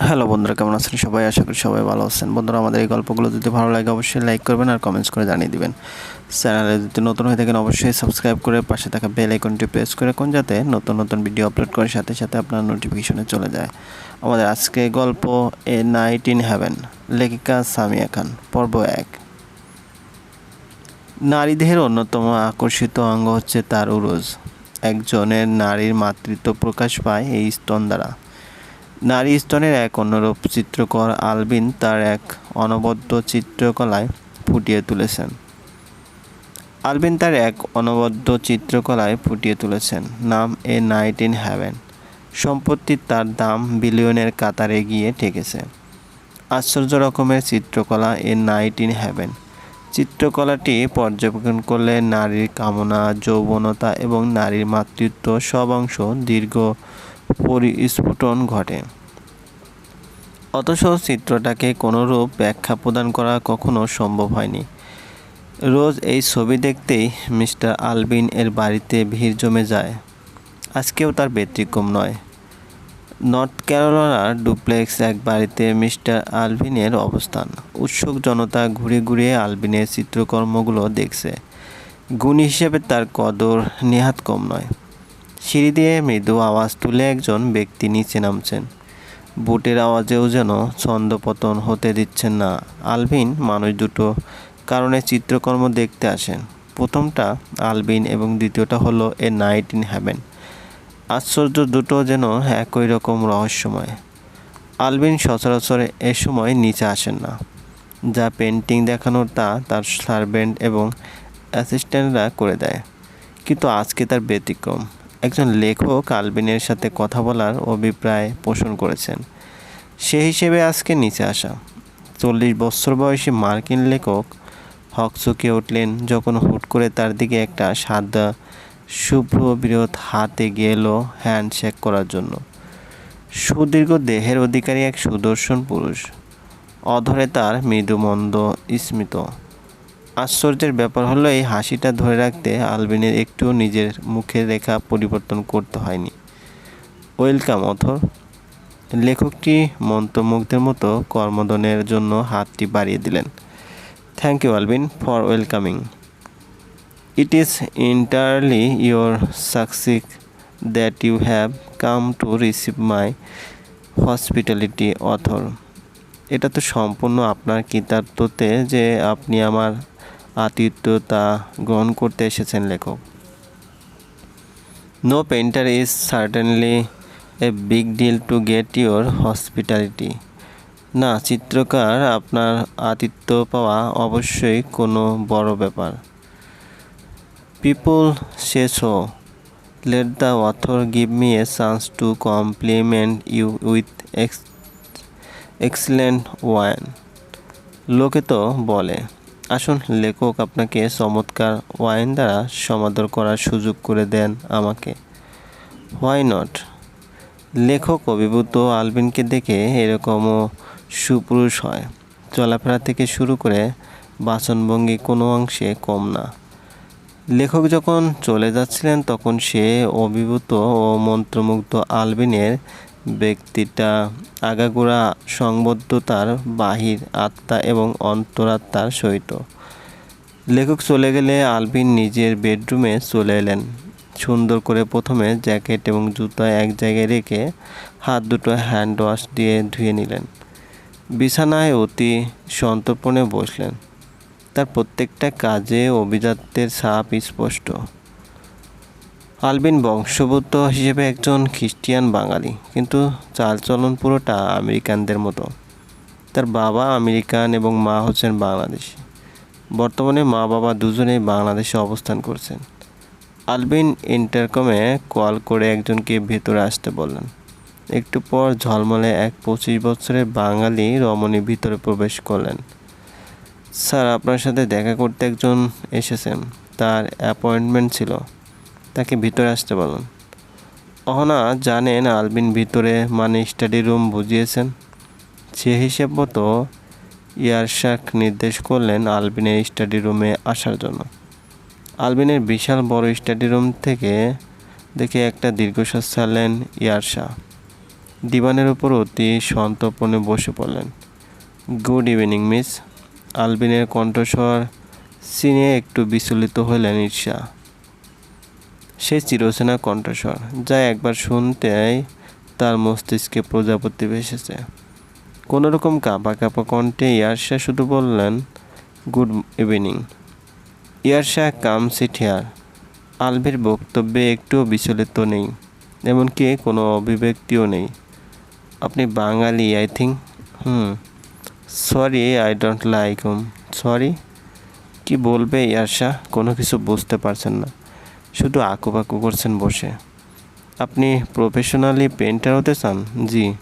Hello বন্ধুরা, কেমন আছেন সবাই? আশা করি সবাই ভালো আছেন। বন্ধুরা, আমাদের এই গল্পগুলো যদি ভালো লাগে, অবশ্যই লাইক করবেন আর কমেন্টস করে জানিয়ে দিবেন। চ্যানেলে যদি নতুন হয়ে থাকেন, অবশ্যই সাবস্ক্রাইব করে পাশে থাকা বেল আইকনটি প্রেস করে কোন যাতে নতুন নতুন ভিডিও আপলোড করার সাথে সাথে আপনার নোটিফিকেশনে চলে যায়। আমাদের আজকে গল্প এ নাইট ইন হ্যাভেন লেখিকা সামিয়া খান, পর্ব এক। নারী দেহের অন্যতম আকর্ষিত অঙ্গ হচ্ছে তার উরুজ। একজনের নারীর মাতৃত্ব প্রকাশ পায় এই স্তন দ্বারা। নারী স্তনের এক অনুরূপ চিত্রকর আলবিন তার এক অনবদ্য চিত্রকলায় ফুটিয়ে তুলেছেন। আলবিন তার এক অনবদ্য চিত্রকলায় ফুটিয়ে তুলেছেন। নাম এ নাইট ইন হ্যাভেন সম্পত্তি তার দাম বিলিয়নের কাতারে গিয়ে ঠেকেছে। আশ্চর্য রকমের চিত্রকলা এ নাইট ইন হ্যাভেন চিত্রকলাটি পর্যবেক্ষণ করলে নারীর কামনা, যৌবনতা এবং নারীর মাতৃত্ব সব অংশ দীর্ঘ পরিস্ফুটন ঘটে। অথচ চিত্রটাকে কোনোরূপ ব্যাখ্যা প্রদান করা কখনো সম্ভব হয়নি। রোজ এই ছবি দেখতেই মিস্টার আলবিন এর বাড়িতে ভিড় জমে যায়। আজকেও তার ব্যতিক্রম নয়। নর্থ ক্যারোলানার ডুপ্লেক্স এক বাড়িতে মিস্টার আলভিনের অবস্থান। উৎসুক জনতা ঘুরে ঘুরে আলবিনের চিত্রকর্মগুলো দেখছে। গুণ হিসেবে তার কদর নেহাত কম নয়। সিঁড়ি দিয়ে মৃদু আওয়াজ তুলে একজন ব্যক্তি নিচে নামছেন। বুটের আওয়াজেও যেন ছন্দপতন হতে দিচ্ছেন না। আলভিন, মানুষ দুটো কারণে চিত্রকর্ম দেখতে আসেন। প্রথমটা আলবিন এবং দ্বিতীয়টা হলো এ নাইট ইন হ্যাভেন। আশ্চর্য দুটো যেন একই রকম রহস্যময়। আলবিন সচরাচর এ সময় নিচে আসেন না। যা পেন্টিং দেখানোর তা তার সার্ভেন্ট এবং অ্যাসিস্ট্যান্টরা করে দেয়। কিন্তু আজকে তার ব্যতিক্রম। একজন লেখক আলবিনের সাথে কথা বলার অভিপ্রায় পোষণ করেছেন। সে হিসেবে আজকে নিচে আসা। চল্লিশ বছর বয়সী মার্কিন লেখক হকচকে উঠলেন যখন হুট করে তার দিকে একটা সাদা, শুভ্র বৃহৎ হাতে গেল হ্যান্ডশেক করার জন্য। সুদীর্ঘ দেহের অধিকারী এক সুদর্শন পুরুষ। অধরে তার মৃদুমন্দ স্মিত। আশ্চর্যের ব্যাপার হলো, এই হাসিটা ধরে রাখতে আলবিনের একটু নিজের মুখের রেখা পরিবর্তন করতে হয়নি। Welcome, author. লেখকটি মন্ত্রমুগ্ধের মতো কর্মদনের জন্য হাতটি বাড়িয়ে দিলেন। Thank you, Albin, for welcoming. It is entirely your success that you have come to receive my hospitality, author. এটা তো সম্পূর্ণ আপনার কৃতার্থতে যে আপনি আমার আতিথ্যতা গ্রহণ করতে এসেছেন লেখক। No painter is certainly a big deal to get your hospitality না, চিত্রকার আপনার আতিথ্য পাওয়া অবশ্যই কোনো বড় ব্যাপার। পিপল শেষ হো let the author give me a chance to compliment you with ex excellent one লোকে তো বলে। আসুন লেখক আপনাকে চমৎকার ওয়াইন দ্বারা সমাদর করার সুযোগ করে দেন আমাকে। হোয়াই নট লেখক অভিভূত আলবিনকে দেখে এরকমও সুপুরুষ হয়। চলাফেরা থেকে শুরু করে বাচনভঙ্গি কোনো অংশে কম না। লেখক যখন চলে যাচ্ছিলেন তখন সে অভিভূত ও মন্ত্রমুগ্ধ আলবিনের ব্যক্তিটা আগাগোড়া সংবদ্ধতার বাহির আত্মা এবং অন্তরাত্মার সহিত। লেখক চলে গেলে আলবিন নিজের বেডরুমে চলে এলেন। সুন্দর করে প্রথমে জ্যাকেট এবং জুতা এক জায়গায় রেখে হাত দুটো হ্যান্ড ওয়াশ দিয়ে ধুয়ে নিলেন। বিছানায় অতি সন্তর্পণে বসলেন। তার প্রত্যেকটা কাজে অভিজাত্যের ছাপ স্পষ্ট। আলবিন বংশভূত হিসেবে একজন খ্রিস্টিয়ান বাঙালি, কিন্তু চালচলন পুরোটা আমেরিকানদের মতো। তার বাবা আমেরিকান এবং মা হচ্ছেন বাংলাদেশি। বর্তমানে মা বাবা দুজনেই বাংলাদেশে অবস্থান করছেন। আলবিন ইন্টারকমে কল করে একজনকে ভেতরে আসতে বললেন। একটু পর ঝলমলে এক পঁচিশ বছরের বাঙালি রমণী ভিতরে প্রবেশ করলেন। স্যার, আপনার সাথে দেখা করতে একজন এসেছেন। তার অ্যাপয়েন্টমেন্ট ছিল। তাকে ভিতরে আসতে বলুন। অহনা জানেন আলবিন ভিতরে মানে স্টাডি রুম বুঝিয়েছেন। সে হিসেব মতো ইয়ারশাক নির্দেশ করলেন আলবিনের স্টাডি রুমে আসার জন্য। আলবিনের বিশাল বড় স্টাডি রুম থেকে দেখে একটা দীর্ঘশ্বাস ছাড়লেন ইয়ারশা। দিবানের উপর অতি সন্তর্পণে বসে পড়লেন। Good evening, miss. আলবিনের কণ্ঠস্বর সিনে একটু বিচলিত হলেন ঈর্ষা। সে চিরচেনা কণ্ঠস্বর, যা একবার শুনতেই তার মস্তিষ্কে প্রজাপতি ভেসেছে। কোনো রকম কাঁপা কাঁপা কণ্ঠে ইয়ারশা শুধু বললেন, good evening. Yarsha come sit here. আলভির বক্তব্যে একটুও বিচলিত নেই, এমনকি কোনো অভিব্যক্তিও নেই। আপনি Bangali I think hmm. Sorry I don't like hmm sorry কি বলবে ইয়ারশা কোনো কিছু বুঝতে পারছেন না। শুধু আঁকুপাকু করছেন বসে। আপনি প্রফেশনালি পেন্টার হতে চান? জি।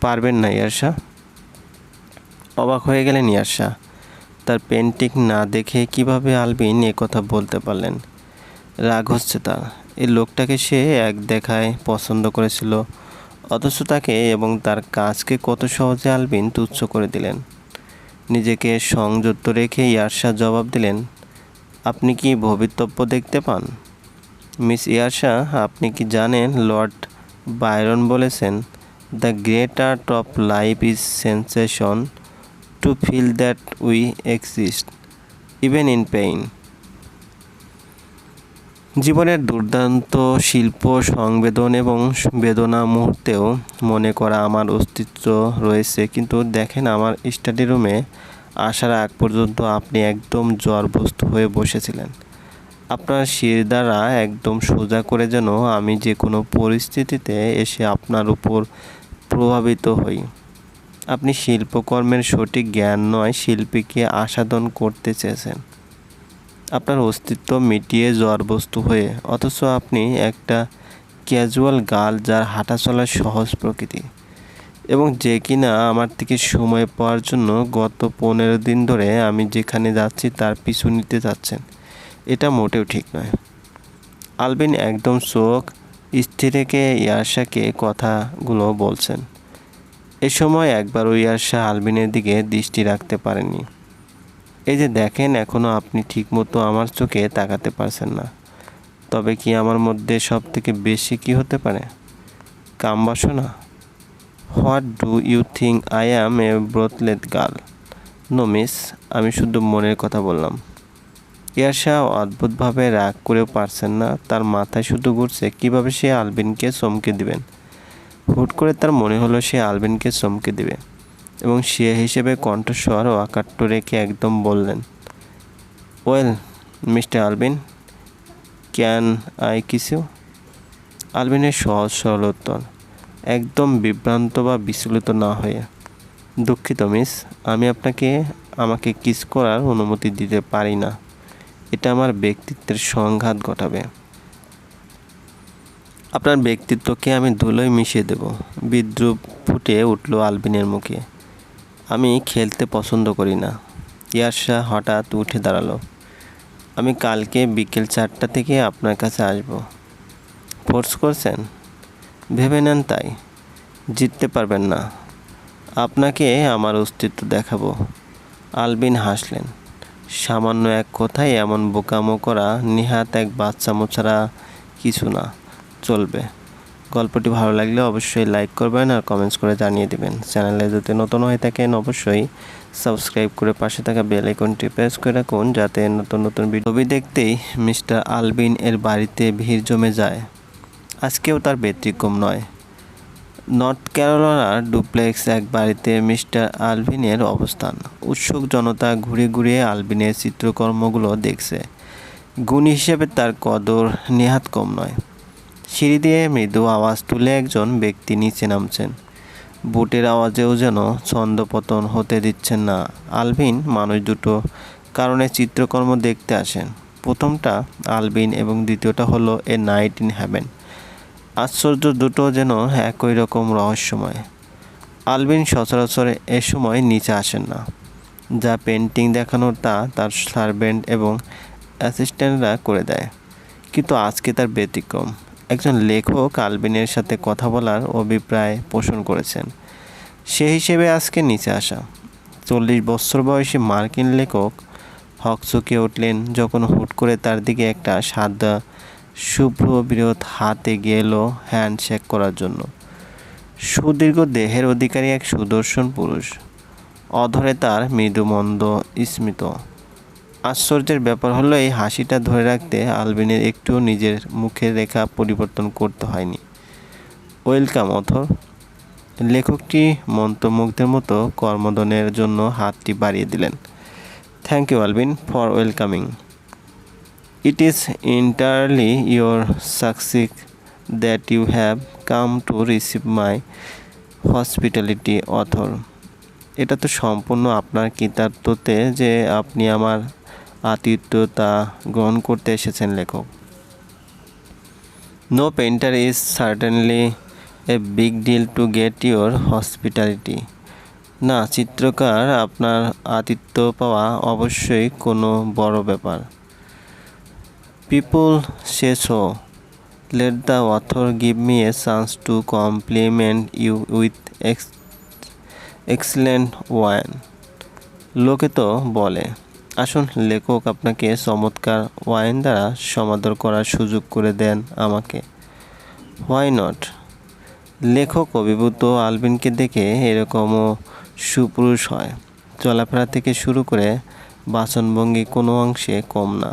পারবেন না ইয়ারশা অবাক হয়ে গেলেন ইয়ারশা তার পেন্টিং না দেখে কীভাবে আলবিন এ কথা বলতে পারলেন? রাগ হচ্ছে তার। এই লোকটাকে সে এক দেখায় পছন্দ করেছিল। অথচ তাকে এবং তার কাজকে কত সহজে আলবিন তুচ্ছ করে দিলেন। নিজেকে সংযুক্ত রেখে ইয়ারশা জবাব দিলেন, আপনি কি ভবিতব্য দেখতে পান? মিস ইয়ারশা আপনি কি জানেন লর্ড বায়রন বলেছেন the great art of life is sensation to feel that we exist even in pain জীবনের দুর্দান্ত শিল্প, সংবেদন এবং বেদনা মুহূর্তেও মনে করা আমার অস্তিত্ব রয়েছে, কিন্তু দেখেন আমার স্টাডি রুমে আসার আগ পর্যন্ত আপনি একদম জ্বরবস্তু হয়ে বসেছিলেন। আপনার শির দ্বারা একদম সোজা করে যেন আমি যে কোনো পরিস্থিতিতে এসে আপনার উপর প্রভাবিত হই। আপনি শিল্পকর্মের সঠিক জ্ঞান নয়, শিল্পীকে আস্বাদন করতে চেয়েছেন। আপনার অস্তিত্ব মিটিয়ে জ্বরবস্তু হয়ে, অথচ আপনি একটা ক্যাজুয়াল গাল যার হাঁটা চলার সহজ প্রকৃতি। এবং যে কিনা আমার থেকে সময় পাওয়ার জন্য গত পনেরো দিন ধরে আমি যেখানে যাচ্ছি তার পিছু নিতে যাচ্ছেন এটা মোটেও ঠিক নয়। আলবিন একদম চোখ রেখে ইয়ারশাকে কথাগুলো বলছেন। এ সময় একবারও ইয়ারশা আলবিনের দিকে দৃষ্টি রাখতে পারেননি। এই যে দেখেন এখনও আপনি ঠিকমতো আমার চোখে তাকাতে পারছেন না। তবে কি আমার মধ্যে সব থেকে বেশি কি হতে পারে? কাম বাসনা what do you think I am a brothel girl? No miss, আমি শুধু মনের কথা বললাম। ইয়াশা অদ্ভুতভাবে রাগ করেও পারছেন না। তার মাথায় শুধু ঘুরছে কীভাবে সে আলবিনকে চমকে দিবেন। হুট করে তার মনে হলো সে আলবিনকে চমকে দিবে। এবং সে হিসেবে কণ্ঠস্বর ও আকাট্য রেখে একদম বললেন, well, mister Albin, can I kiss you আলবিনের সহজ সরল উত্তর, একদম বিভ্রান্ত বা বিচলিত না হয়ে। দুঃখিত, মিস, আমি আপনাকে, আমাকে কিস করার অনুমতি দিতে পারি না। এটা আমার ব্যক্তিত্বের সংঘাত ঘটাবে। আপনার ব্যক্তিত্বকে আমি ধুলোয় মিশিয়ে দেব। বিদ্রুপ ফুটে উঠল আলবিনের মুখে। আমি খেলতে পছন্দ করি না। ইয়ারশা হঠাৎ উঠে দাঁড়াল। আমি কালকে বিকেল চারটা থেকে আপনার কাছে আসব। ফোর্স করছেন? ভেবে নেন তাই। জিততে পারবেন না। আপনাকে আমার অস্তিত্ব দেখাবো। আলবিন হাসলেন। সামান্য এক কথায় এমন বোকামো করা নিহাত এক বাচ্চামো ছাড়া কিছু না, চলবে। গল্পটি ভালো লাগলে অবশ্যই লাইক করবেন আর কমেন্টস করে জানিয়ে দিবেন। চ্যানেলে যদি নতুন হয়ে থাকেন, অবশ্যই সাবস্ক্রাইব করে পাশে থাকা বেল আইকনটি প্রেস করে রাখুন, যাতে নতুন নতুন ছবি দেখতেই মিস্টার আলবিন এর বাড়িতে ভিড় জমে যায়। আজকেও তার ব্যতিক্রম নয়। নর্থ ক্যারোলানার ডুপ্লেক্স এক বাড়িতে মিস্টার আলভিনের অবস্থান। উৎসুক জনতা ঘুরে ঘুরে আলভিনের চিত্রকর্মগুলো দেখছে। গুণী হিসেবে তার কদর নেহাত কম নয়। সিঁড়ি দিয়ে মৃদু আওয়াজ তুলে একজন ব্যক্তি নিচে নামছেন। বুটের আওয়াজেও যেন ছন্দপতন হতে দিচ্ছেন না। আলভিন মানুষ দুটো কারণে চিত্রকর্ম দেখতে আসেন। প্রথমটা আলবিন এবং দ্বিতীয়টা হলো এ নাইট ইন হ্যাভেন আশ্চর্য দুটো যেন একই রকম রহস্যময়। আলবিন সচরাচর এ সময় নিচে আসেন না। যা পেন্টিং দেখানোর তা তার সার্ভেন্ট এবং অ্যাসিস্ট্যান্টরা করে দেয়। কিন্তু আজকে তার ব্যতিক্রম। একজন লেখক আলবিনের সাথে কথা বলার অভিপ্রায় পোষণ করেছেন। সে হিসেবে আজকে নিচে আসা। চল্লিশ বছর বয়সী মার্কিন লেখক হকচকে উঠলেন যখন হুট করে তার দিকে একটা সাদা শুভ্র বিরোধ হাতে গেল হ্যান্ডশেক করার জন্য। সুদীর্ঘ দেহের অধিকারী এক সুদর্শন পুরুষ। অধরে তার মৃদুমন্দ স্মিত। আশ্চর্যের ব্যাপার হলো, এই হাসিটা ধরে রাখতে আলবিনের একটু নিজের মুখের রেখা পরিবর্তন করতে হয়নি। Welcome, author. লেখকটি মন্ত্রমুগ্ধের মতো কর্মদনের জন্য হাতটি বাড়িয়ে দিলেন। Thank you, Albin, for welcoming. It is entirely your success that you have come to receive my hospitality author. এটা তো সম্পূর্ণ আপনার কৃতার্থতে যে আপনি আমার আতিথ্যতা গ্রহণ করতে এসেছেন, লেখক। No painter is certainly a big deal to get your hospitality না, চিত্রকার আপনার আতিথ্য পাওয়া অবশ্যই কোনো বড় ব্যাপার। People, say so. Let the author give me a chance to compliment you with ex- excellent wine. লোকে তো বলে, আসুন লেখক আপনাকে চমৎকার ওয়াইন দ্বারা সমাদর করার সুযোগ করে দেন আমাকে হোয়াই নট লেখক অভিভূত আলবিনকে দেখে এরকমও সুপুরুষ হয় চলাফেরা থেকে শুরু করে বাচনভঙ্গি কোনো অংশে কম না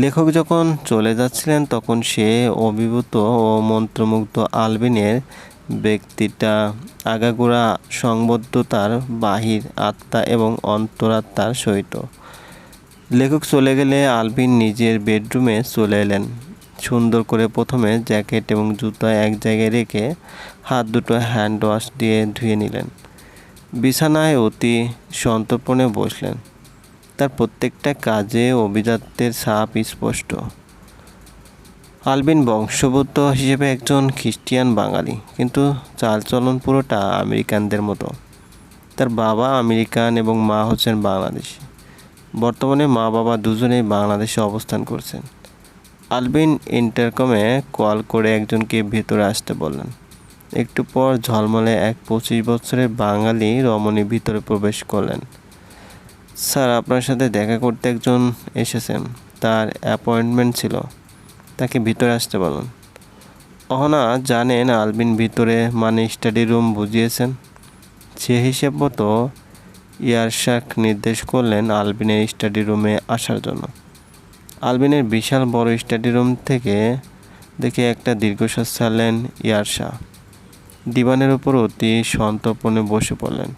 লেখক যখন চলে যাচ্ছিলেন, তখন সে অভিভূত ও মন্ত্রমুগ্ধ আলবিনের ব্যক্তিটা আগাগোড়া সংবদ্ধতার বাহির আত্মা এবং অন্তরাত্মার সহিত। লেখক চলে গেলে আলবিন নিজের বেডরুমে চলে এলেন। সুন্দর করে প্রথমে জ্যাকেট এবং জুতা এক জায়গায় রেখে হাত দুটো হ্যান্ড ওয়াশ দিয়ে ধুয়ে নিলেন। বিছানায় অতি সন্তর্পণে বসলেন। তার প্রত্যেকটা কাজে অভিজাত্যের ছাপ স্পষ্ট। আলবিন বংশভূত হিসেবে একজন খ্রিস্টিয়ান বাঙালি, কিন্তু চালচলন পুরোটা আমেরিকানদের মতো। তার বাবা আমেরিকান এবং মা হচ্ছেন বাংলাদেশি। বর্তমানে মা বাবা দুজনেই বাংলাদেশে অবস্থান করছেন। আলবিন ইন্টারকমে কল করে একজনকে ভেতরে আসতে বললেন। একটু পর ঝলমলে এক পঁচিশ বছরের বাঙালি রমণী ভিতরে প্রবেশ করলেন। স্যার, আপনার সাথে দেখা করতে একজন এসেছেন। তার অ্যাপয়েন্টমেন্ট ছিল। তাকে ভিতরে আসতে বলুন। অহনা জানেন আলবিন ভিতরে মানে স্টাডি রুম বুঝিয়েছেন। সে হিসেব মতো ইয়ারশাক নির্দেশ করলেন আলবিনের স্টাডি রুমে আসার জন্য। আলবিনের বিশাল বড় স্টাডি রুম থেকে দেখে একটা দীর্ঘশ্বাস ছাড়লেন ইয়ারশা। দিবানের উপর অতি সন্তর্পণে বসে পড়লেন।